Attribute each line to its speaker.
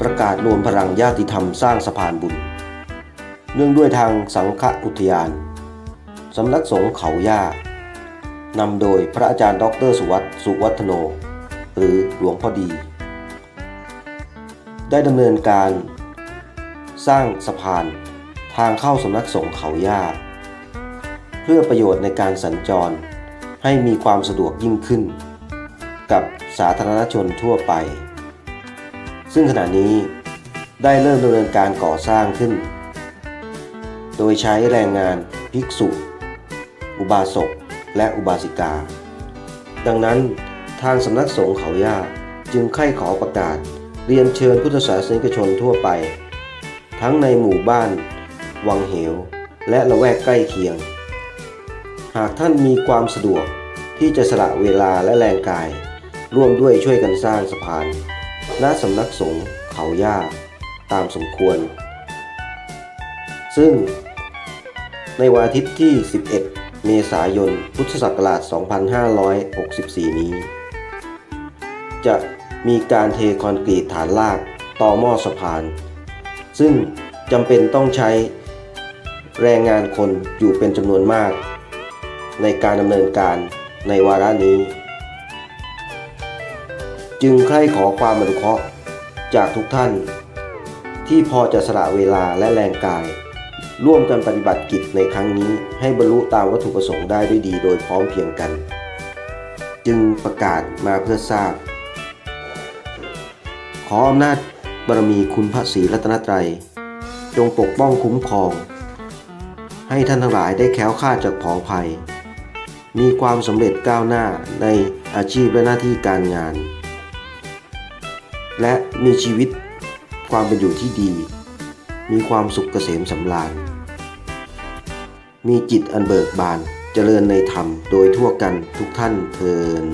Speaker 1: ประกาศรวมพลังญาติธรรมสร้างสะพานบุญ เนื่องด้วยทางสังฆอุทยาน สำนักสงฆ์เขาย่านำโดยพระอาจารย์ดรสุวัตสุวัฒโน หรือหลวงพ่อดี ได้ดำเนินการสร้างสะพานทางเข้าสำนักสงฆ์เขาย่า เพื่อประโยชน์ในการสัญจรให้มีความสะดวกยิ่งขึ้น กับสาธารณชนทั่วไป ซึ่งขณะนี้ได้เริ่มดำเนินการก่อสร้างขึ้น โดยใช้แรงงานภิกษุ อุบาสก และอุบาสิกา ดังนั้นทางสำนักสงฆ์เขาย่าจึงใคร่ขอประกาศเรียนเชิญพุทธศาสนิกชนทั่วไป ทั้งในหมู่บ้าน วังเหว และละแวกใกล้เคียง หากท่านมีความสะดวกที่จะสละเวลาและแรงกาย ร่วมด้วยช่วยกันสร้างสะพาน ณสำนักสงฆ์เขาย่าตามสมควร ซึ่งในวันอาทิตย์ที่ 11 เมษายน พุทธศักราช 2564 นี้ จะมีการเทคอนกรีตฐานรากต่อหม้อสะพาน ซึ่งจำเป็นต้องใช้แรงงานคนอยู่เป็นจำนวนมาก ในการดำเนินการในวาระนี้ จึงใคร่ขอความอนุเคราะห์จากทุกท่าน ที่พอจะสละเวลาและแรงกาย ร่วมกันปฏิบัติกิจในครั้งนี้ให้บรรลุตามวัตถุประสงค์ได้ด้วยดีโดยพร้อมเพียงกัน จึงประกาศมาเพื่อทราบ ขออำนาจบารมีคุณพระศรีรัตนตรัย จงปกป้องคุ้มครอง ให้ท่านทั้งหลายได้แค้วคลาดจากผองภัย มีความสำเร็จก้าวหน้าในอาชีพและหน้าที่การงาน และมีชีวิตความเป็นอยู่ที่ดี มีความสุขเกษมสำราญ มีจิตอันเบิกบานเจริญในธรรมโดยทั่วกันทุกท่านเพลิน